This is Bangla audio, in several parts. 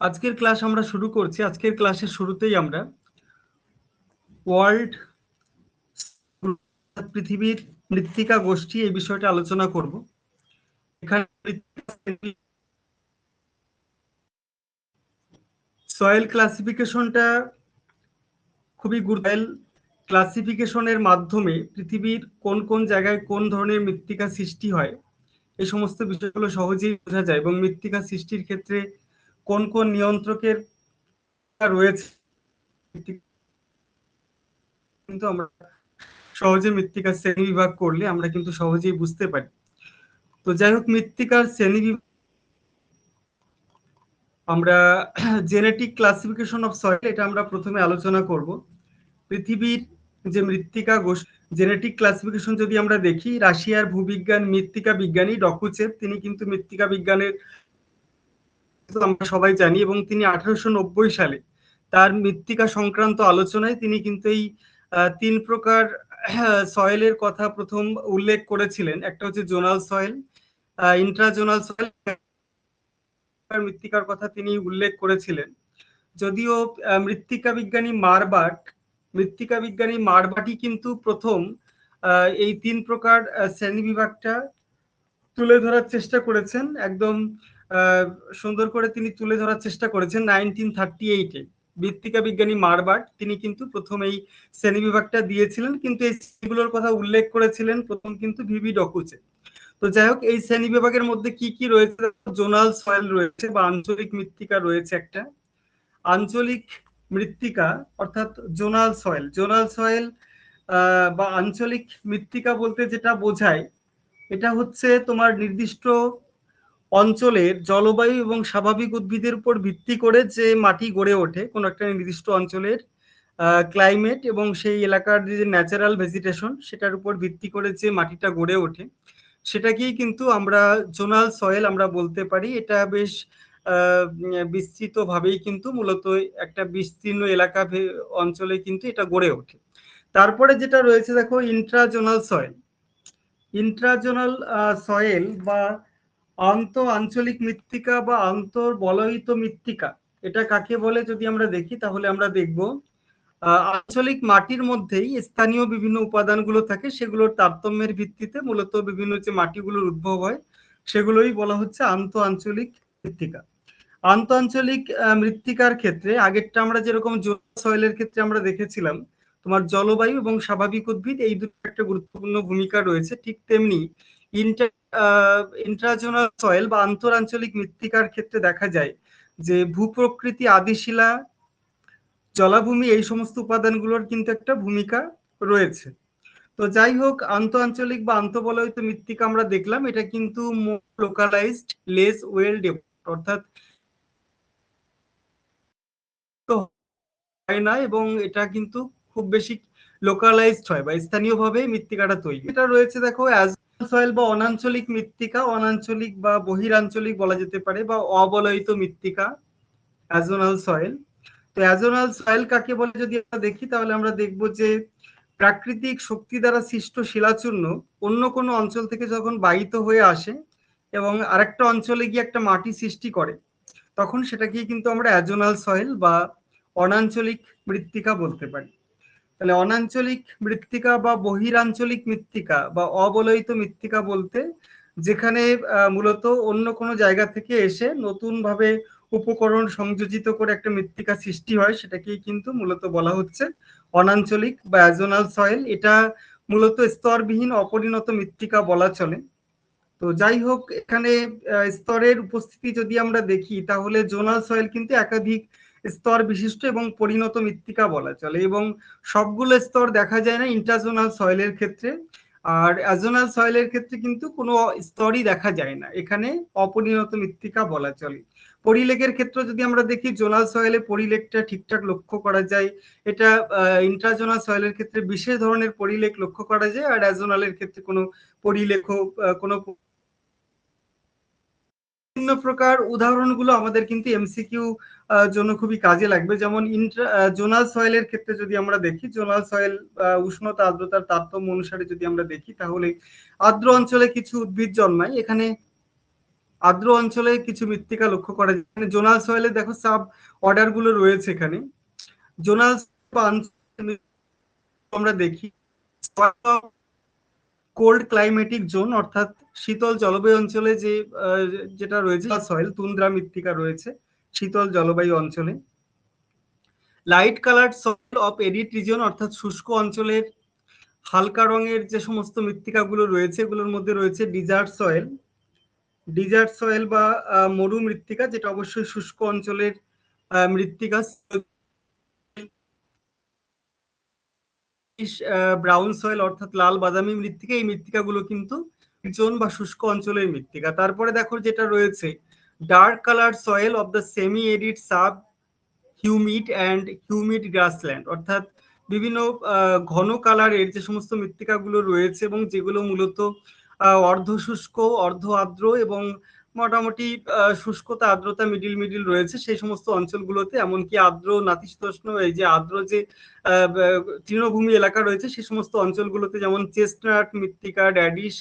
আজকের ক্লাস আমরা শুরু করছি। আজকের ক্লাসের শুরুতেই আমরা ওয়ার্ল্ড পৃথিবীর মৃত্তিকা গোষ্ঠী এই বিষয়টা আলোচনা করব। এখানে সয়েল ক্লাসিফিকেশনটা খুবই গুরুত্ব ক্লাসিফিকেশনের মাধ্যমে পৃথিবীর কোন কোন জায়গায় কোন ধরনের মৃত্তিকা সৃষ্টি হয়, এই সমস্ত বিষয়গুলো সহজেই বোঝা যায় এবং মৃত্তিকা সৃষ্টির ক্ষেত্রে কোন কোন নিয়ন্ত্রকের রয়েছে? কিন্তু আমরা সহজে মৃত্তিকার শ্রেণি বিভাগ করলে আমরা কিন্তু সহজেই বুঝতে পারি। তো যাই হোক, মৃত্তিকার শ্রেণি আমরা জেনেটিক ক্লাসিফিকেশন অফ সয়েল এটা আমরা প্রথমে আলোচনা করব। পৃথিবীর যে মৃত্তিকা জেনেটিক ক্লাসিফিকেশন যদি আমরা দেখি, রাশিয়ার ভূবিজ্ঞান মৃত্তিকা বিজ্ঞানী ডকুচেপ, তিনি কিন্তু মৃত্তিকা বিজ্ঞানের আমরা সবাই জানি এবং তিনি আঠারোশো নব্বই সালে তার মৃত্তিকা সংক্রান্ত আলোচনায় তিনি কিন্তু এই তিন প্রকার সয়েলের কথা প্রথম উল্লেখ করেছিলেন। একটা হচ্ছে জোনাল সয়েল ইন্ট্রাজোনাল সয়েল মৃত্তিকার কথা তিনি উল্লেখ করেছিলেন। যদিও মৃত্তিকা বিজ্ঞানী মারবাট মৃত্তিকা বিজ্ঞানী মারবাটি কিন্তু প্রথম এই তিন প্রকার শ্রেণি বিভাগটা তুলে ধরার চেষ্টা করেছেন। একদম সুন্দর করে তিনি তুলে ধরার চেষ্টা করেছেন নাইনটিন থার্টি এইটে মৃত্তিকা বিজ্ঞানী মারবাট তিনি কিন্তু প্রথম এই শ্রেণি বিভাগটা দিয়েছিলেন, কিন্তু এই শ্রেণীগুলোর কথা উল্লেখ করেছিলেন প্রথম কিন্তু ভিভি ডকুচে। তো যাই হোক, এই শ্রেণি বিভাগের মধ্যে কি কি রয়েছে? জোনাল সয়েল রয়েছে বা আঞ্চলিক মৃত্তিকা রয়েছে একটা। আঞ্চলিক মৃত্তিকা, অর্থাৎ জোনাল সয়েল। জোনাল সয়েল বা আঞ্চলিক মৃত্তিকা বলতে যেটা বোঝায়, এটা হচ্ছে তোমার নির্দিষ্ট অঞ্চলের জলবায়ু এবং স্বাভাবিক উদ্ভিদের উপর ভিত্তি করে যে মাটি গড়ে ওঠে, কোনো একটা নির্দিষ্ট অঞ্চলের ক্লাইমেট এবং সেই এলাকার যে ন্যাচারাল ভেজিটেশন সেটার উপর ভিত্তি করে যে মাটিটা গড়ে ওঠে, সেটাকেই কিন্তু আমরা জোনাল সয়েল আমরা বলতে পারি। এটা বেশ বিস্তৃতভাবেই কিন্তু মূলত একটা বিস্তীর্ণ এলাকা অঞ্চলে কিন্তু এটা গড়ে ওঠে। তারপরে যেটা রয়েছে দেখো ইন্ট্রাজোনাল সয়েল ইন্ট্রাজোনাল সয়েল বা আন্ত আঞ্চলিক মৃত্তিকা বা আন্তর বলয়িত মৃত্তিকা, এটা কাকে বলে যদি আমরা দেখি তাহলে আমরা দেখব আঞ্চলিক মাটির মধ্যেই স্থানীয় বিভিন্ন উপাদানগুলো থাকে, সেগুলোর তারতম্যের ভিত্তিতে মূলত বিভিন্ন যে মাটিগুলোর উদ্ভব হয়, সেগুলোই বলা হচ্ছে আন্ত আঞ্চলিক মৃত্তিকা। আন্ত আঞ্চলিক মৃত্তিকার ক্ষেত্রে আগেরটা আমরা যেরকম সয়েলের ক্ষেত্রে আমরা দেখেছিলাম, তোমার জলবায়ু এবং স্বাভাবিক উদ্ভিদ এই দুটো একটা গুরুত্বপূর্ণ ভূমিকা রয়েছে, ঠিক তেমনি ইন্ট্রাজোনাল সয়েল বা আন্তরাঞ্চলিক মৃত্তিকার ক্ষেত্রে দেখা যায় যে ভূপ্রকৃতি আদিশিলা জলাভূমি এই সমস্ত উপাদানগুলোর কিন্তু একটা ভূমিকা রয়েছে। তো যাই হোক আন্ত আঞ্চলিক বা আন্তবলয়িত মৃত্তিকা আমরা দেখলাম, এটা কিন্তু লোকালাইজড লেস ওয়েল ডেভেলপ অর্থাৎ হয় না এবং এটা কিন্তু খুব বেশি লোকালাইজড হয় বা স্থানীয়ভাবে মৃত্তিকাটা তৈরি। এটা রয়েছে দেখো অ্যাজ সয়েল বা অনাঞ্চলিক মৃত্তিকা, অনাঞ্চলিক বা বহিরাঞ্চলিক বলা যেতে পারে, বা অবলয়িত মৃত্তিকা, অ্যাজোনাল সয়েল। তো অ্যাজোনাল সয়েল কাকে বলে যদি আমরা দেখি, তাহলে আমরা দেখব যে প্রাকৃতিক শক্তি দ্বারা সৃষ্ট শিলাচূর্ণ অন্য কোনো অঞ্চল থেকে যখন বাহিত হয়ে আসে এবং আরেকটা অঞ্চলে গিয়ে একটা মাটি সৃষ্টি করে, তখন সেটাকেই কিন্তু আমরা অ্যাজোনাল সয়েল বা অনাঞ্চলিক মৃত্তিকা বলতে পারি। তাহলে অনাঞ্চলিক মৃত্তিকা বা বহিরাঞ্চলিক মৃত্তিকা বা অবলয়িত মৃত্তিকা বলতে যেখানে মূলত অন্য কোনো জায়গা থেকে এসে নতুন ভাবে উপকরণ সংযোজিত করে একটা মৃত্তিকা সৃষ্টি হয়, সেটাকেই কিন্তু মূলত বলা হচ্ছে অনাঞ্চলিক বা অ্যাজোনাল সয়েল। এটা মূলত স্তরবিহীন অপরিণত মৃত্তিকা বলা চলে। তো যাই হোক, এখানে স্তরের উপস্থিতি যদি আমরা দেখি, তাহলে জোনাল সয়েল কিন্তু একাধিক স্তর বিশিষ্ট এবং পরিণত মৃত্তিকা বলা চলে এবং সবগুলো স্তর দেখা যায় না ইন্টারজোনাল সয়েলের ক্ষেত্রে। আর অ্যাজোনাল সয়েলের ক্ষেত্রে কিন্তু কোনো স্তরই দেখা যায় না। এখানে অপরিণত মৃত্তিকা বলা চলে। পরিলেখের ক্ষেত্রে যদি আমরা দেখি জোনাল সয়েলে পরিলেখটা ঠিকঠাক লক্ষ্য করা যায়। এটা ইন্ট্রাজোনাল সয়েলের ক্ষেত্রে বিশেষ ধরনের পরিলেখ লক্ষ্য করা যায়। আর অ্যাজোনালের ক্ষেত্রে কোনো পরিলেখ কোনো বিভিন্ন প্রকার উদাহরণগুলো আমাদের কিন্তু এমসিকিউ জন্য খুবই কাজে লাগবে। যেমন জোনাল সয়েলের ক্ষেত্রে যদি আমরা দেখি জোনাল সয়েল উষ্ণতা, আর্দ্রতার তারতম্য অনুসারে যদি আমরা দেখি, তাহলে আর্দ্র অঞ্চলে কিছু উদ্ভিদ জন্মায়। এখানে আর্দ্র অঞ্চলে কিছু মৃত্তিকা লক্ষ্য করা যায়। মানে জোনাল সয়েলে দেখো সাব অর্ডারগুলো রয়েছে এখানে। জোনাল আমরা দেখি। কোল্ড ক্লাইমেটিক জোন অর্থাৎ শীতল জলবায়ু অঞ্চলে যে যেটা রয়েছে সয়েল তুন্দ্রা মৃত্তিকা রয়েছে, শীতল জলবায়ু অঞ্চলে। Light colour soil of arid region অর্থাৎ শুষ্ক অঞ্চলের হালকা রঙের যে সমস্ত মৃত্তিকাগুলো রয়েছে, এগুলোর মধ্যে রয়েছে ডিজার্ট সয়েল ডিজার্ট সয়েল বা মরু মৃত্তিকা, যেটা অবশ্যই শুষ্ক অঞ্চলের মৃত্তিকা। ব্রাউন সয়েল অর্থাৎ লাল বাদামি মৃত্তিকা, এই মৃত্তিকাগুলো কিন্তু জোন বা শুষ্ক অঞ্চলের মৃত্তিকা। তারপরে দেখো যেটা রয়েছে dark colour soil of the semi arid sub humid and humid grassland অর্থাৎ বিভিন্ন ঘন কালারের যে সমস্ত মৃত্তিকাগুলো রয়েছে এবং যেগুলো মূলত অর্ধ শুষ্ক, অর্ধ আর্দ্র এবং মোটামুটি শুষ্কতা, আর্দ্রতা মিডিল মিডিল রয়েছে সেই সমস্ত অঞ্চলগুলোতে, এমনকি আর্দ্র নাতিশীতোষ্ণ, এই যে আর্দ্র যে তৃণভূমি এলাকা রয়েছে সেই সমস্ত অঞ্চলগুলোতে যেমন চেস্টনাট মৃত্তিকা, ড্যাডিশ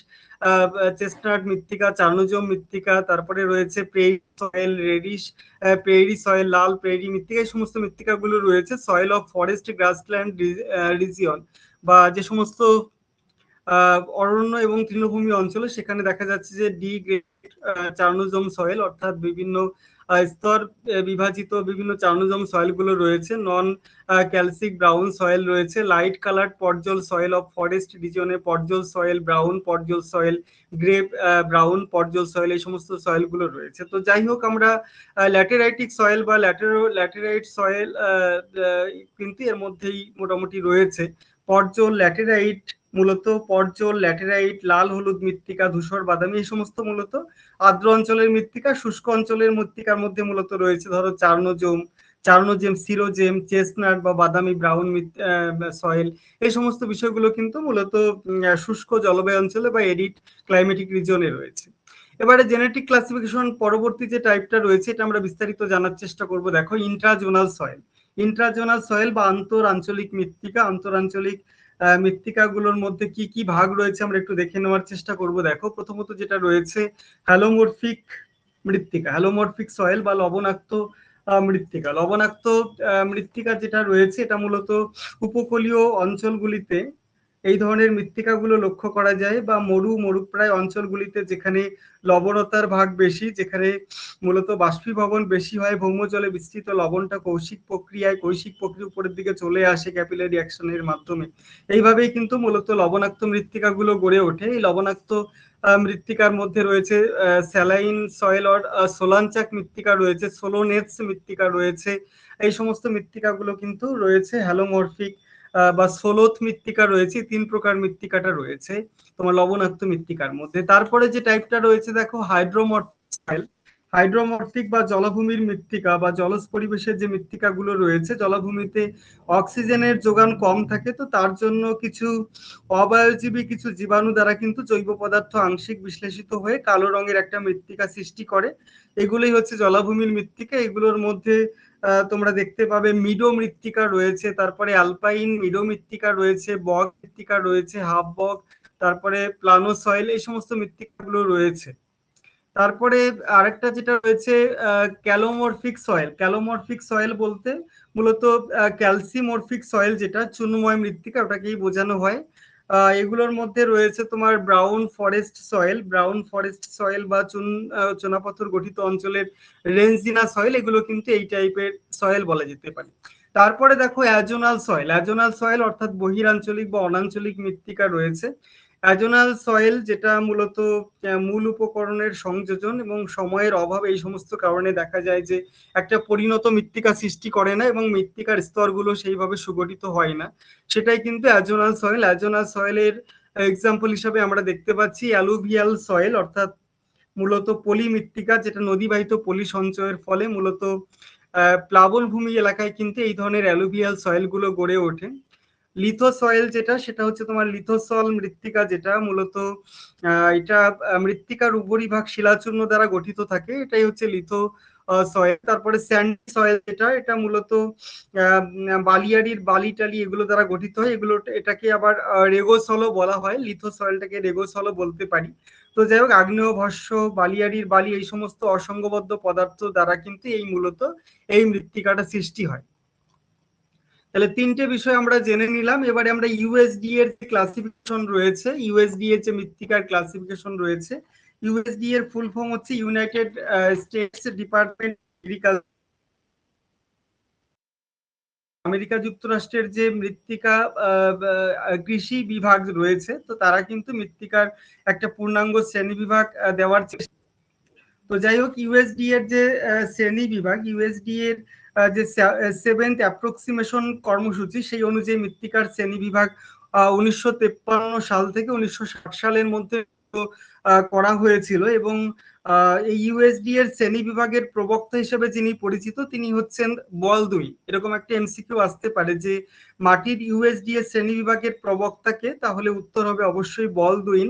চেস্টনাট মৃত্তিকা চার্নোজম মৃত্তিকা, তারপরে রয়েছে prairie soil, reddish prairie soil, লাল প্রেরি মৃত্তিকা, এই সমস্ত মৃত্তিকাগুলো রয়েছে soil of forest grassland region বা যে সমস্ত অরণ্য এবং তৃণভূমি অঞ্চলে সেখানে দেখা যাচ্ছে যে ডি গ্রেড চার্নোজম সয়েল অর্থাৎ বিভিন্ন স্তর বিভাজিত বিভিন্ন চার্নোজম সয়েলগুলো রয়েছে। নন ক্যালসিক ব্রাউন সয়েল রয়েছে। Light colour podzol soil of forest রিজনে podzol soil brown podzol soil grey brown podzol soil এই সমস্ত সয়েলগুলো রয়েছে। তো যাই হোক, আমরা ল্যাটেরাইটিক সয়েল বা ল্যাটেরো, ল্যাটেরাইট সয়েল কিন্তু এর মধ্যেই মোটামুটি রয়েছে। পর্জল ল্যাটেরাইট মূলত পর্জল ল্যাটেরাইট, লাল, হলুদ, মৃত্তিকা, ধূসর, বাদামি, এই সমস্ত মূলত আর্দ্র অঞ্চলের মৃত্তিকা, শুষ্ক অঞ্চলের মৃত্তিকার মধ্যে মূলত রয়েছে ধরো চার্নোজোম চার্নোজেম সিরোজেম চেস্টনাট বা বাদামি, ব্রাউন সয়েল, এই সমস্ত বিষয়গুলো কিন্তু মূলত শুষ্ক জলবায়ু অঞ্চলে বা এডিট ক্লাইমেটিক রিজনে রয়েছে। এবারে জেনেটিক ক্লাসিফিকেশন পরবর্তী যে টাইপটা রয়েছে, এটা আমরা বিস্তারিত জানার চেষ্টা করব। দেখো, ইন্ট্রাজোনাল সয়েল। ইন্ট্রাজোনাল সয়েল বা আন্তর আঞ্চলিক মৃত্তিকা, আন্তরাঞ্চলিক মৃত্তিকাগুলোর মধ্যে কি কি ভাগ রয়েছে আমরা একটু দেখে নেওয়ার চেষ্টা করব। দেখো, প্রথমত যেটা রয়েছে, হ্যালোমরফিক মৃত্তিকা, হ্যালোমরফিক সয়েল বা লবণাক্ত মৃত্তিকা। লবণাক্ত মৃত্তিকা যেটা রয়েছে, এটা মূলত উপকূলীয় অঞ্চলগুলিতে এই ধরনের মৃত্তিকাগুলো লক্ষ্য করা যায় বা মরু, মরুপ্রায় অঞ্চলগুলিতে যেখানে লবণতার ভাগ বেশি, যেখানে মূলত বাষ্পীভবন বেশি হয়, ভৌমজলে বিস্তৃত লবণটা কৌশিক প্রক্রিয়ায়, কৌশিক প্রক্রিয়া উপরের দিকে চলে আসে ক্যাপিলারি অ্যাকশনের মাধ্যমে। এইভাবেই কিন্তু মূলত লবণাক্ত মৃত্তিকাগুলো গড়ে ওঠে। এই লবণাক্ত মৃত্তিকার মধ্যে রয়েছে স্যালাইন সয়েল অর সোলাঞ্চাক মৃত্তিকা রয়েছে সোলোনেটস মৃত্তিকা রয়েছে। এই সমস্ত মৃত্তিকাগুলো কিন্তু রয়েছে হ্যালোমরফিক বা সোলোথ মৃত্তিকা রয়েছে, তিন প্রকার মৃত্তিকাটা রয়েছে, তোমার লবণাক্ত মৃত্তিকার মধ্যে। তারপরে যে টাইপটা রয়েছে, দেখো হাইড্রোমর্ফাইল হাইড্রোমর্ফিক বা জলভূমির মৃত্তিকা বা জলজ পরিবেশের যে মৃত্তিকাগুলো রয়েছে, জলাভূমিতে অক্সিজেনের যোগান কম থাকে, তো তার জন্য কিছু অবায়জীবী, কিছু জীবাণু দ্বারা কিন্তু জৈব পদার্থ আংশিক বিশ্লেষিত হয়ে কালো রঙের একটা মৃত্তিকা সৃষ্টি করে। এগুলোই হচ্ছে জলাভূমির মৃত্তিকা। এগুলোর মধ্যে তোমরা দেখতে পাবে মিডো মৃত্তিকা রয়েছে, তারপরে আলপাইন মিডো মৃত্তিকা রয়েছে বগ মৃত্তিকা রয়েছে, হাফ বগ তারপরে প্লানো সয়েল, এই সমস্ত মৃত্তিকাগুলো রয়েছে। তারপরে আরেকটা যেটা রয়েছে ক্যালোমরফিক সয়েল। ক্যালোমরফিক সয়েল বলতে মূলত ক্যালসিমরফিক সয়েল যেটা চুনময় মৃত্তিকা, ওটাকেই বোঝানো হয়। এগুলোর মধ্যে রয়েছে তোমার brown forest soil. Brown forest soil বা চুন চুনাপাথর গঠিত অঞ্চলের রেঞ্জিনা সয়েল, এগুলো কিন্তু এই টাইপের সয়েল বলা যেতে পারে। তারপরে দেখো অ্যাজোনাল সয়েল। অ্যাজোনাল সয়েল অর্থাৎ বহিরাঞ্চলিক বা অনাঞ্চলিক মৃত্তিকা রয়েছে। অ্যাজোনাল সয়েল যেটা মূলত মূল উপকরণের সংযোজন এবং সময়ের অভাব এই সমস্ত কারণে দেখা যায় যে একটা পরিণত মৃত্তিকা সৃষ্টি করে না এবং মৃত্তিকার স্তরগুলো সেইভাবে সুগঠিত হয় না। সেটাই কিন্তু অ্যাজোনাল সয়েল অ্যাজোনাল সয়েলের এক্সাম্পল হিসাবে আমরা দেখতে পাচ্ছি অ্যালুভিয়াল সয়েল অর্থাৎ মূলত পলি মৃত্তিকা যেটা নদীবাহিত পলি সঞ্চয়ের ফলে মূলত প্লাবনভূমি এলাকায় কিন্তু এই ধরনের অ্যালুভিয়াল সয়েলগুলো গড়ে ওঠে। লিথো সয়েল যেটা, সেটা হচ্ছে তোমার লিথোসল মৃত্তিকা যেটা, মূলত এটা মৃত্তিকার উপরিভাগ শিলাচূর্ণ দ্বারা গঠিত থাকে। এটাই হচ্ছে লিথো সয়েল তারপরে স্যান্ড সয়েল যেটা, এটা মূলত বালিয়াড়ির বালি টালি এগুলো দ্বারা গঠিত হয়। এগুলো, এটাকে আবার রেগোসলও বলা হয়। লিথো সয়েলটাকে রেগোসলও বলতে পারি। তো যাই হোক আগ্নেয় ভস্য বালিয়াড়ির বালি, এই সমস্ত অসংগবদ্ধ পদার্থ দ্বারা কিন্তু এই মূলত এই মৃত্তিকাটা সৃষ্টি হয়। তাহলে তিনটে বিষয় আমরা জেনে নিলাম। এবারে আমরা ইউএসডি এর যে ক্লাসিফিকেশন রয়েছে ইউএসডি এর যে মৃত্তিকার ক্লাসিফিকেশন রয়েছে ইউএসডি এর ফুল ফর্ম হচ্ছে ইউনাইটেড স্টেটস ডিপার্টমেন্ট এগ্রিকালচার আমেরিকা যুক্তরাষ্ট্রের যে মৃত্তিকা কৃষি বিভাগ রয়েছে, তো তারা কিন্তু মৃত্তিকার একটা পূর্ণাঙ্গ শ্রেণি বিভাগ দেওয়ার চেষ্টা। তো যাই হোক ইউএসডি এর যে শ্রেণি বিভাগ ইউএসডি এর যে সেভেন্থ অ্যাপ্রক্সিমেশন কর্মসূচি, সেই অনুযায়ী মৃত্তিকার শ্রেণি বিভাগ উনিশশো সাল থেকে উনিশশো সালের মধ্যে করা হয়েছিল এবং এই ইউএসডি এর শ্রেণি বিভাগের প্রবক্তা হিসেবে যিনি পরিচিত, তিনি হচ্ছেন বলদুই। এরকম একটা এমসিকিউ আসতে পারে যে মাটির ইউএসডি এর শ্রেণি বিভাগের প্রবক্তাকে, তাহলে উত্তর হবে অবশ্যই বলদুইন।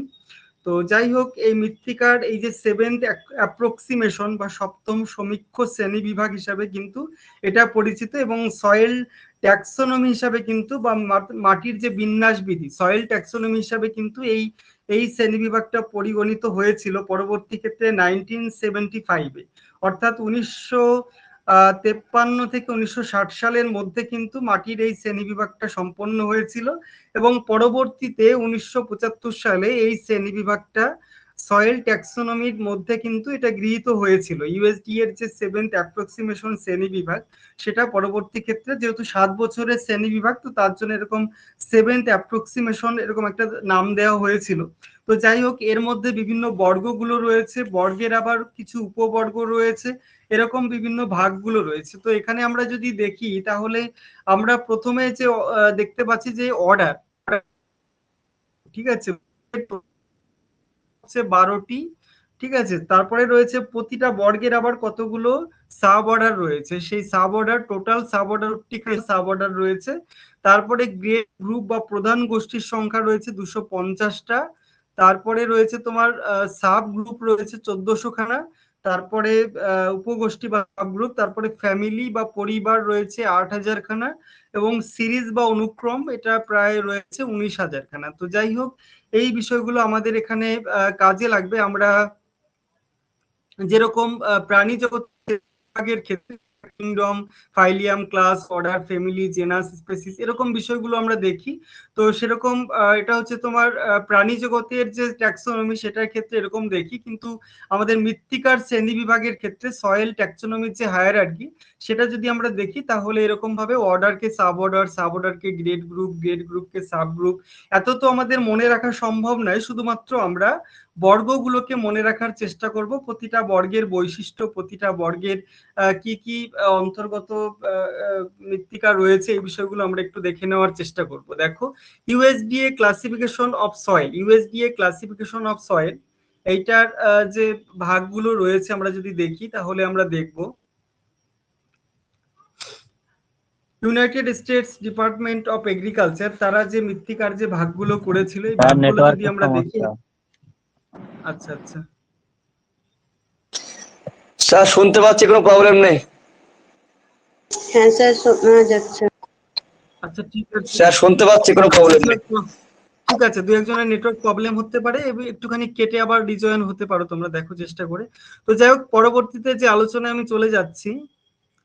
তো যাই হোক, এই মৃত্তিকার এই যে সেভেন্থ অ্যাপ্রক্সিমেশন বা সপ্তম সমীক্ষ শ্রেণি বিভাগ হিসাবে কিন্তু এটা পরিচিত এবং সয়েল ট্যাক্সোনমি হিসাবে কিন্তু বা মাটির যে বিন্যাস বিধি সয়েল ট্যাক্সোনমি হিসাবে কিন্তু এই এই শ্রেণি বিভাগটা পরিগণিত হয়েছিল পরবর্তী ক্ষেত্রে নাইনটিন সেভেন্টি ফাইভে অর্থাৎ উনিশশো তেপ্পান্ন থেকে উনিশশো ষাট সালের মধ্যে কিন্তু মাটির এই শ্রেণি বিভাগটা সম্পন্ন হয়েছিল এবং পরবর্তীতে উনিশশো পঁচাত্তর সালে এই শ্রেণি বিভাগটা সয়েল ট্যাক্সোনমির মধ্যে কিন্তু এটা গৃহীত হয়েছিল। ইউএসডি এর যে সেভেন্থ অ্যাপ্রক্সিমেশন শ্রেণি বিভাগ সেটা পরবর্তী ক্ষেত্রে যেহেতু সাত বছরের শ্রেণি বিভাগ তো তার জন্য এরকম সেভেন্থ অ্যাপ্রক্সিমেশন এরকম একটা নাম দেওয়া হয়েছিল। তো যাই হোক, এর মধ্যে বিভিন্ন বর্গগুলো রয়েছে। বর্গের আবার কিছু উপবর্গ রয়েছে। এরকম বিভিন্ন ভাগগুলো রয়েছে। তো এখানে আমরা যদি দেখি, তাহলে আমরা প্রথমে যে দেখতে পাচ্ছি যে অর্ডার ঠিক আছে? বারোটি, ঠিক আছে? তারপরে রয়েছে প্রতিটা বর্গের আবার কতগুলো সাব অর্ডার রয়েছে? সেই sub order total sub order sub order রয়েছে। তারপরে গ্রেড গ্রুপ বা প্রধান গোষ্ঠীর সংখ্যা রয়েছে দুশো পঞ্চাশটা। তারপরে রয়েছে তোমার সাব গ্রুপ রয়েছে চোদ্দশো খানা। তারপরে উপগোষ্ঠী বা গ্রুপ তারপরে ফ্যামিলি বা পরিবার রয়েছে আট হাজার খানা এবং সিরিজ বা অনুক্রম এটা প্রায় রয়েছে উনিশ হাজার খানা। তো যাই হোক, এই বিষয়গুলো আমাদের এখানে কাজে লাগবে। আমরা যেরকম প্রাণী জগতের ক্ষেত্রে kingdom phylum class order family genus species এরকম বিষয়গুলো আমরা দেখি। তো সেরকম এটা হচ্ছে তোমার প্রাণী জগতের যে ট্যাক্সোনমি সেটার ক্ষেত্রে এরকম দেখি। কিন্তু আমাদের মৃত্তিকার শ্রেণি বিভাগের ক্ষেত্রে সয়েল ট্যাক্সোনমির যে হায়ার কি, সেটা যদি আমরা দেখি, তাহলে এরকম ভাবে অর্ডারকে সাব অর্ডার সাব অর্ডারকে গ্রেড গ্রুপ গ্রেড গ্রুপকে সাব গ্রুপ এত তো আমাদের মনে রাখা সম্ভব নয়। শুধুমাত্র আমরা বর্গগুলোকে মনে রাখার চেষ্টা করব। প্রতিটা বর্গের বৈশিষ্ট্য প্রতিটা বর্গের কি কি অন্তর্গত মৃত্তিকা রয়েছে এই বিষয়গুলো আমরা একটু দেখে নেওয়ার চেষ্টা করব। দেখো USDA classification of soil USDA classification of soil এইটার যে ভাগগুলো রয়েছে আমরা যদি দেখি তাহলে আমরা দেখব। United States Department of Agriculture তারা যে মৃত্তিকার যে ভাগগুলো করেছিল এই ভাগগুলো যদি আমরা দেখি আচ্ছা আচ্ছা। স্যার শুনতে পাচ্ছি কোনো প্রবলেম নেই? হ্যাঁ স্যার শোনা যাচ্ছে। আচ্ছা ঠিক আছে। স্যার শুনতে পাচ্ছি কোনো প্রবলেম নেই। ঠিক আছে দু একজনের নেটওয়ার্ক প্রবলেম হতে পারে একটুখানি কেটে আবার রিজয়েন হতে পারো তোমরা দেখো চেষ্টা করে। তো যাই হোক পরবর্তীতে যে আলোচনায় আমি চলে যাচ্ছি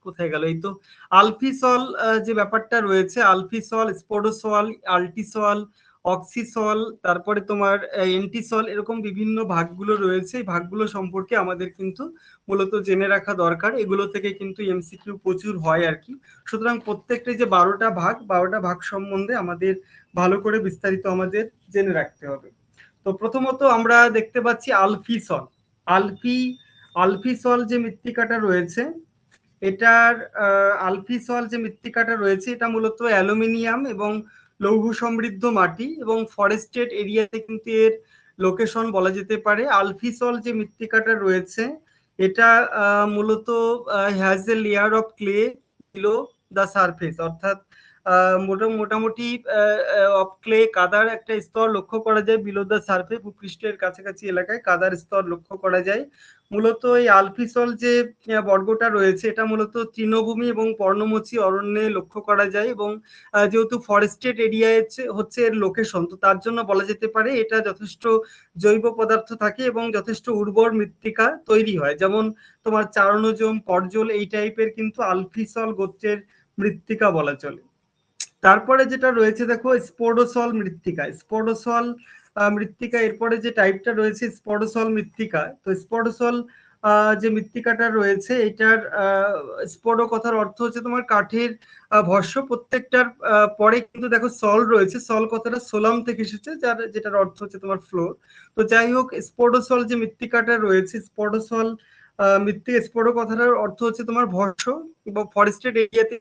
কোথায় গেল? এই তো আলফিসল যে ব্যাপারটা রয়েছে আলফিসল স্পোডোসল আলটিসল অক্সিসল তারপরে তোমার এন্টিসল এরকম বিভিন্ন ভাগগুলো রয়েছে। এই ভাগগুলো সম্পর্কে আমাদের কিন্তু মূলত জেনে রাখা দরকার। এগুলো থেকে কিন্তু এমসিকিউ প্রচুর হয় আর কি। সুতরাং প্রত্যেকটা যে বারোটা ভাগ বারোটা ভাগ সম্বন্ধে আমাদের ভালো করে বিস্তারিত আমাদের জেনে রাখতে হবে। তো প্রথমত আমরা দেখতে পাচ্ছি আলফিসল। আলফি, আলফিসল যে মৃত্তিকাটা রয়েছে, এটার আলফিসল যে মৃত্তিকাটা রয়েছে, এটা মূলত অ্যালুমিনিয়াম এবং লৌহ সমৃদ্ধ মাটি এবং ফরেস্টেড এরিয়াতে কিন্তু এর লোকেশন বলা যেতে পারে। আলফিসল যে মৃত্তিকাটা রয়েছে, এটা মূলত has a layer of clay ছিল দ্য সারফেস অর্থাৎ মোটামুটি ক্লে কাদার একটা স্তর লক্ষ্য করা যায়, বিলো সার্ফে, ভূপৃষ্ঠের কাছাকাছি এলাকায় কাদার স্তর লক্ষ্য করা যায়। মূলত এই আলফিসল যে বর্গটা রয়েছে, এটা মূলত তৃণভূমি এবং পর্ণমোচী অরণ্যে লক্ষ্য করা যায় এবং যেহেতু ফরেস্টেড এরিয়ায় হচ্ছে এর লোকেশন, তো তার জন্য বলা যেতে পারে এটা যথেষ্ট জৈব পদার্থ থাকে এবং যথেষ্ট উর্বর মৃত্তিকা তৈরি হয়। যেমন তোমার চারণজম, পর্জল, এই টাইপের কিন্তু আলফিসল গোত্রের মৃত্তিকা বলা চলে। তারপরে যেটা রয়েছে, দেখো, স্পোডোসল মৃত্তিকা। স্পোডোসল মৃত্তিকা, এরপরে যে টাইপটা রয়েছে, স্পোডোসল মৃত্তিকা। তো স্পোডোসল যে মৃত্তিকাটা রয়েছে, এটার স্পোডো কথার অর্থ হচ্ছে তোমার কাঠের ভস্য প্রত্যেকটার পরে কিন্তু দেখো সল রয়েছে। সল কথাটা সোলাম থেকে এসেছে, যার, যেটার অর্থ হচ্ছে তোমার ফ্লোর। তো যাই হোক, স্পোডোসল যে মৃত্তিকাটা রয়েছে, স্পোডোসল মৃত্তিকা স্পোডো কথাটার অর্থ হচ্ছে তোমার ভস্য। এবং ফরেস্টেড এরিয়াতে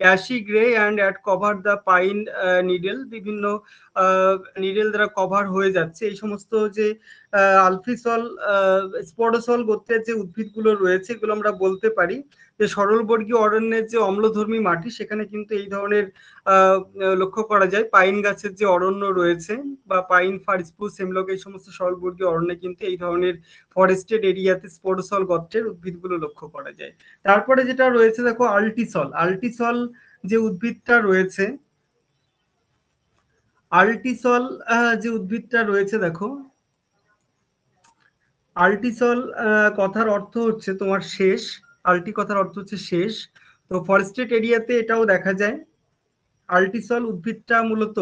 ashy grey and at cover the pine needle, বিভিন্ন নিডেল দ্বারা কভার হয়ে যাচ্ছে। এই সমস্ত যে আলফিসল স্পোডোসল গোত্রের যে উদ্ভিদগুলো রয়েছে, এগুলো আমরা বলতে পারি। যে সরলবর্গীয় অরণ্যের যে অম্লধর্মী মাটি, সেখানে কিন্তু এই ধরনের লক্ষ্য করা যায়। পাইন গাছের যে অরণ্য রয়েছে বা পাইন, ফার, স্পুস, হেমলক, এই সমস্ত সরলবর্গীয় অরণ্যে কিন্তু এই ধরনের ফরেস্টেড এরিয়াতে স্পোডোসল গোত্রের উদ্ভিদগুলো লক্ষ্য করা যায়। তারপরে যেটা রয়েছে, দেখো, আল্টিসল। আল্টিসল যে উদ্ভিদটা রয়েছে, আল্টিসল যে উদ্ভিদটা রয়েছে, দেখো, আল্টিসল কথার অর্থ হচ্ছে তোমার শেষ। আল্টি কথার অর্থ হচ্ছে শেষ। তো ফরেস্টেড এরিয়াতে এটাও দেখা যায়। আল্টিসল উদ্ভিদটা মূলত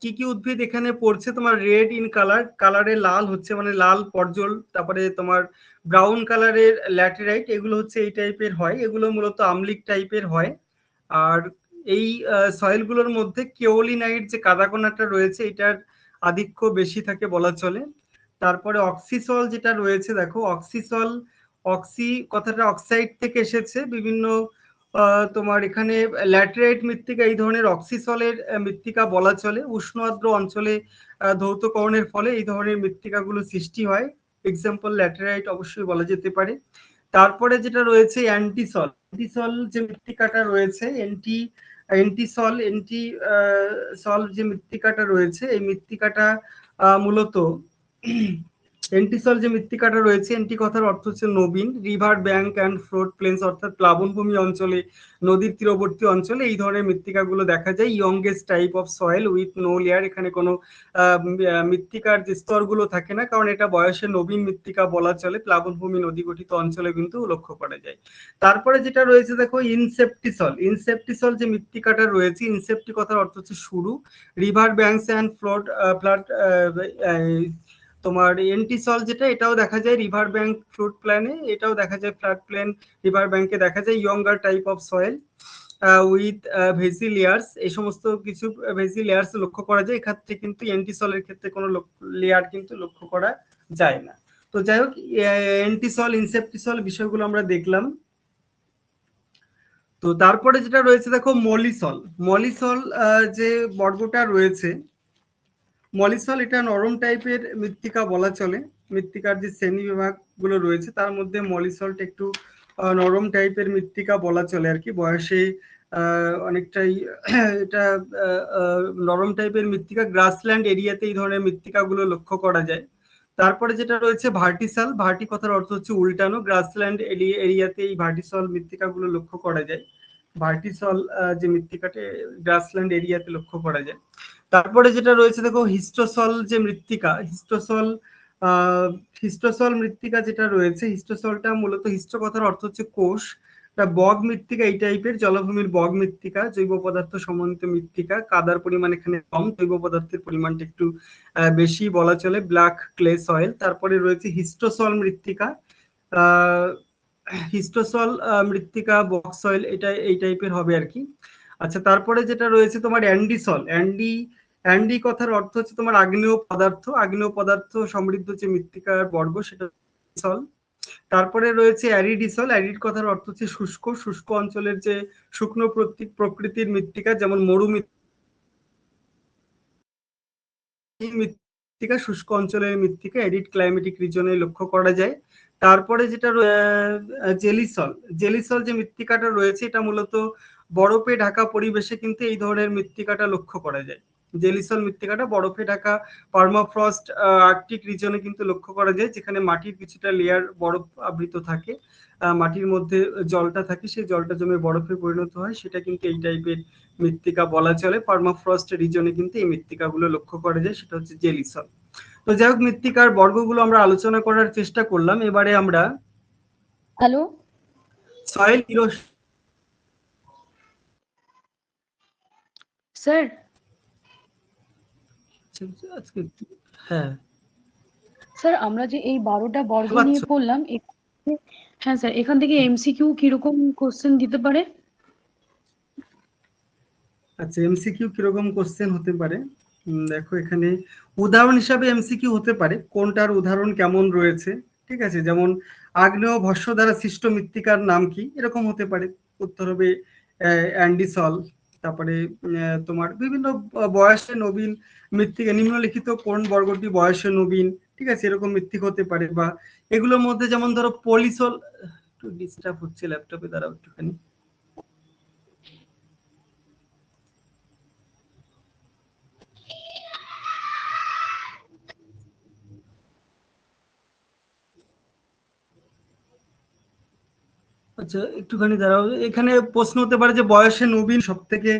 কি কি উদ্ভিদ এখানে পড়ছে? তোমার রেড ইন কালার, কালারে লাল হচ্ছে মানে লাল পর্জল, তারপরে তোমার ব্রাউন কালারের ল্যাটেরাইট, এগুলো হচ্ছে এই টাইপের হয়। এগুলো মূলত আমলিক টাইপের হয়। আর এই সয়েলগুলোর মধ্যে কেওলিনাইট যে কাদাকোনাটা রয়েছে, এটার আধিক্য বেশি থাকে বলা চলে। তারপরে অক্সিসল যেটা রয়েছে, দেখো, অক্সিসল অক্সি কথাটা অক্সাইড থেকে এসেছে। বিভিন্ন তোমার এখানে ল্যাটেরাইট মৃত্তিকা, এই ধরনের অক্সিসলের মৃত্তিকা বলা চলে। উষ্ণ আর্দ্র অঞ্চলে ধৌতকরণের ফলে এই ধরনের মৃত্তিকাগুলো সৃষ্টি হয়। এক্সাম্পল ল্যাটেরাইট অবশ্যই বলা যেতে পারে। তারপরে যেটা রয়েছে অ্যান্টিসল অ্যান্টিসল যে মৃত্তিকাটা রয়েছে এন্টি এন্টিসল এন্টি সল যে মৃত্তিকাটা রয়েছে, এই মৃত্তিকাটা মূলত এন্টিসল যে মৃত্তিকাটা রয়েছে, এন্টি কথার অর্থ হচ্ছে নবীন river bank and flood plains অর্থাৎ প্লাবনভূমি অঞ্চলে, নদীর তীরবর্তী অঞ্চলে এই ধরনের মৃত্তিকাগুলো দেখা যায়। Youngest type of soil with no layer এখানে কোনো মৃত্তিকার যে স্তরগুলো থাকে না, কারণ এটা বয়সে নবীন মৃত্তিকা বলা চলে, প্লাবনভূমি নদী গঠিত অঞ্চলে কিন্তু লক্ষ্য করা যায়। তারপরে যেটা রয়েছে, দেখো ইনসেপ্টিসল ইনসেপ্টিসল যে মৃত্তিকাটা রয়েছে ইনসেপ্টি কথার অর্থ হচ্ছে শুরু। River banks and flood flood তোমার এন্টিসল যেটা, এটাও দেখা যায় রিভার ব্যাংক ফ্লুট প্ল্যানে, এটাও দেখা যায় ফ্ল্যাট প্ল্যান রিভার ব্যাংকে দেখা যায় younger type of soil with ভেসি layers এই সমস্ত কিছু ভেসি লেয়ার্স লক্ষ্য করা যায়। এক্ষেত্রে কিন্তু এন্টিসলের ক্ষেত্রে কোনো লেয়ার কিন্তু লক্ষ্য করা যায় না। তো যাই হোক এন্টিসল ইনসেপ্টিসল বিষয়গুলো আমরা দেখলাম। তো তারপরে যেটা রয়েছে, দেখো মলিসল মলিসল যে বর্গটা রয়েছে মলিসল এটা নরম টাইপের মৃত্তিকা বলা চলে। মৃত্তিকার যে শ্রেণি বিভাগগুলো রয়েছে, তার মধ্যে মলিসলটা একটু নরম টাইপের মৃত্তিকা বলা চলে আর কি। বয়সে অনেকটাই, এটা নরম টাইপের মৃত্তিকা। গ্রাসল্যান্ড এরিয়াতে এই ধরনের মৃত্তিকাগুলো লক্ষ্য করা যায়। তারপরে যেটা রয়েছে ভার্টিসাল। ভার্টি কথার অর্থ হচ্ছে উল্টানো। গ্রাসল্যান্ড এরিয়াতে এই ভার্টিসল মৃত্তিকাগুলো লক্ষ্য করা যায়। ভার্টিসল যে মৃত্তিকাটা, গ্রাসল্যান্ড এরিয়াতে লক্ষ্য করা যায়। তারপরে যেটা রয়েছে, দেখো, হিস্টোসল যে মৃত্তিকা, হিস্টোসল হিস্টোসল মৃত্তিকা যেটা রয়েছে, হিস্টোসলটা মূলত হিস্টো কথার অর্থ হচ্ছে কোষ। বগ মৃত্তিকা এই টাইপের জলভূমির বগ মৃত্তিকা, জৈব পদার্থ সমন্বিত মৃত্তিকা, কাদার পরিমাণ এখানে কম, জৈব পদার্থের পরিমাণটা একটু বেশি বলা চলে ব্ল্যাক ক্লে সয়েল। তারপরে রয়েছে হিস্টোসল মৃত্তিকা হিস্টোসল মৃত্তিকা বক সয়েল, এটা এই টাইপের হবে আর কি। আচ্ছা তারপরে যেটা রয়েছে তোমার অ্যান্ডিসল। অ্যান্ডি অ্যান্ডি কথার অর্থ হচ্ছে তোমার আগ্নেয় পদার্থ। আগ্নেয় পদার্থ সমৃদ্ধ যে মৃত্তিকার বর্গ, সেটা তারপরে রয়েছে অ্যারিডিসল। অ্যারিড কথার অর্থ হচ্ছে শুষ্ক। শুষ্ক অঞ্চলের যে শুকনো প্রকৃতির মৃত্তিকা, যেমন মরু মৃত্তিকা শুষ্ক অঞ্চলের মৃত্তিকা, অ্যারিড ক্লাইমেটিক রিজনে লক্ষ্য করা যায়। তারপরে যেটা জেলিসল। জেলিসল যে মৃত্তিকাটা রয়েছে, এটা মূলত বরফে ঢাকা পরিবেশে কিন্তু এই ধরনের মৃত্তিকাটা লক্ষ্য করা যায়। জেলিসল মৃত্তিকাটা বরফে ঢাকা পার্মাফ্রস্ট আর্কটিক রিজনে কিন্তু লক্ষ্য করা যায় যেখানে মাটির কিছুটা লেয়ার বরফ আবৃত থাকে। মাটির মধ্যে জলটা থাকে সেই জলটা জমে বরফে পরিণত হয় সেটা কিন্তু এই টাইপের মৃত্তিকা বলা চলে। পার্মাফ্রস্ট রিজনে কিন্তু এই মৃত্তিকাগুলো লক্ষ্য করা যায় সেটা হচ্ছে জেলিসল তো যাই হোক মৃত্তিকার বর্গগুলো আমরা আলোচনা করার চেষ্টা করলাম। এবারে আমরা হ্যালো? সয়েল ইরোশন স্যার আজকে হ্যাঁ। স্যার আমরা যে এই বারোটা বর্গ? নিয়ে পড়লাম হ্যাঁ স্যার এখান থেকে এমসিকিউ কীরকম কোশ্চেন দিতে পারে? আচ্ছা এমসিকিউ কীরকম কোশ্চেন হতে পারে? দেখো এখানে উদাহরণ হিসাবে এমসিকিউ হতে পারে। কোনটার উদাহরণ কেমন রয়েছে? ঠিক আছে যেমন আগ্নেয় ভস্য দ্বারা সৃষ্ট মৃত্তিকার নাম কি? এরকম হতে পারে। উত্তর হবে অ্যান্ডিসল। তারপরে তোমার বিভিন্ন বয়সে নবীন মৃত্তিকা, নিম্নলিখিত কোন বর্গটি বয়সে নবীন, ঠিক আছে, এরকম মৃত্তিক হতে পারে বা এগুলোর মধ্যে যেমন ধরো পলিসল একটু ডিস্টার্ব হচ্ছে ল্যাপটপে দ্বারা একটুখানি। আচ্ছা একটুখানি দাঁড়াও। এখানে প্রশ্ন হতে পারে যে বয়সে নবীন সব থেকে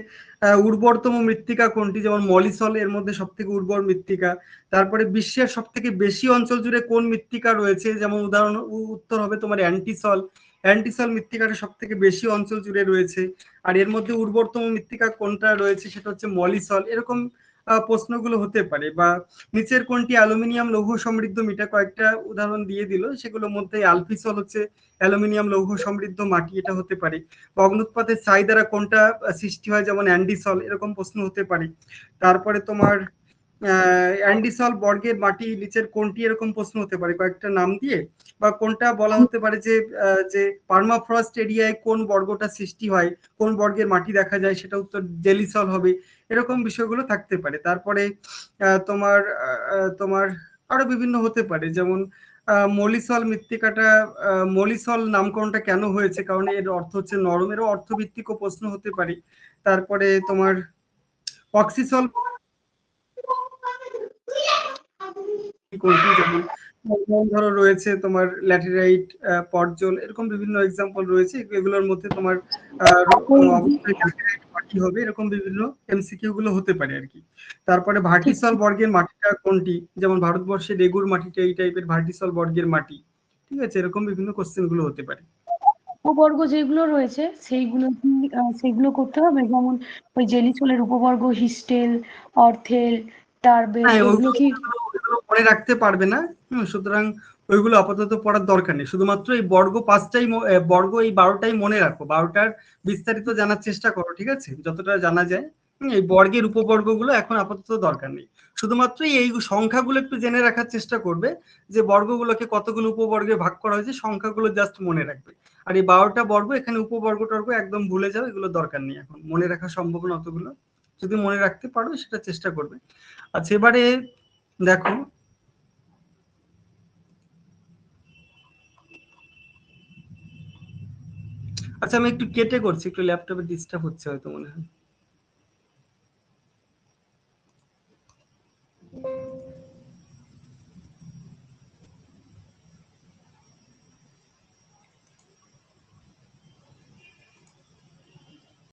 উর্বরতম মৃত্তিকা কোনটি? যেমন মলিসল, এর মধ্যে সব থেকে উর্বর মৃত্তিকা। তারপরে বিশ্বের সব থেকে বেশি অঞ্চল জুড়ে কোন মৃত্তিকা রয়েছে? যেমন উদাহরণ উত্তর হবে তোমার অ্যান্টিসল। অ্যান্টিসল মৃত্তিকাটা সব থেকে বেশি অঞ্চল জুড়ে রয়েছে। আর এর মধ্যে উর্বরতম মৃত্তিকা কোনটা রয়েছে? সেটা হচ্ছে মলিসল। এরকম প্রশ্নগুলো হতে পারে বা নিচের কোনটি অ্যালুমিনিয়াম লৌহ সমৃদ্ধ মিটা কয়েকটা উদাহরণ দিয়ে দিল, সেগুলোর মধ্যে আলফিসল হচ্ছে অ্যালুমিনিয়াম লৌহ সমৃদ্ধ মাটি, এটা হতে পারে। বা অগ্নুৎপাতের ছাই দ্বারা কোনটা সৃষ্টি হয়, যেমন অ্যান্ডিসল, এরকম প্রশ্ন হতে পারে। তারপরে তোমার অ্যান্ডিসল বর্গের মাটি নিচের কোনটি, এরকম প্রশ্ন হতে পারে। কয়েকটা নাম দিয়ে বা কোনটা বলা হতে পারে যে যে পার্মাফ্রস্ট এরিয়ায় কোন বর্গটা সৃষ্টি হয়, কোন বর্গের মাটি দেখা যায়, সেটা উত্তর জেলিসল হবে। এরকম বিষয়গুলো থাকতে পারে। তারপরে তোমার তোমার আরও বিভিন্ন হতে পারে। যেমন মলিসল মৃত্তিকাটা মলিসল নামকরণটা কেন হয়েছে? কারণ এর অর্থ হচ্ছে নরম এরও অর্থভিত্তিকও প্রশ্ন হতে পারে। তারপরে তোমার অক্সিসল যেমন ধরো রয়েছে তোমার ল্যাটেরাইট পর্জল এরকম বিভিন্ন এক্সাম্পল রয়েছে। এগুলোর মধ্যে তোমার মাটি হবে এরকম বিভিন্ন এমসিকিউ গুলো হতে পারে আর কি। তারপরে ভার্টিসল বর্গের মাটিটা কোনটি? যেমন ভারতবর্ষে রেগুর মাটিটা এই টাইপের ভার্টিসল বর্গের মাটি। ঠিক আছে? এরকম বিভিন্ন কোশ্চেনগুলো হতে পারে। উপবর্গ যেগুলো রয়েছে সেইগুলো কি সেগুলো করতে হবে? যেমন ওই জেলিসলের উপবর্গ হিস্টেল অর্থেল টার্বেট হ্যাঁ এগুলো কি মনে রাখতে পারবে না। সুতরাং ওইগুলো আপাতত পড়ার দরকার নেই। শুধুমাত্র এই বর্গ পাঁচটাই বর্গ এই বারোটাই মনে রাখো। বারোটার বিস্তারিত জানার চেষ্টা করো ঠিক আছে? যতটা জানা যায়। এই বর্গের উপবর্গগুলো এখন আপাতত দরকার নেই। শুধুমাত্র এই সংখ্যাগুলো একটু জেনে রাখার চেষ্টা করবে যে বর্গগুলোকে কতগুলো উপবর্গে ভাগ করা হয়েছে সংখ্যাগুলো জাস্ট মনে রাখবে। আর এই বারোটা বর্গ এখানে উপবর্গ টর্গ একদম ভুলে যাও এগুলো দরকার নেই এখন। মনে রাখা সম্ভব না অতগুলো। যদি মনে রাখতে পারো সেটা চেষ্টা করবে। আচ্ছা এবারে দেখো। আচ্ছা আমি একটু কেটে করছি, একটু ল্যাপটপে ডিস্টার্ব হচ্ছে হয়তো মনে হয়।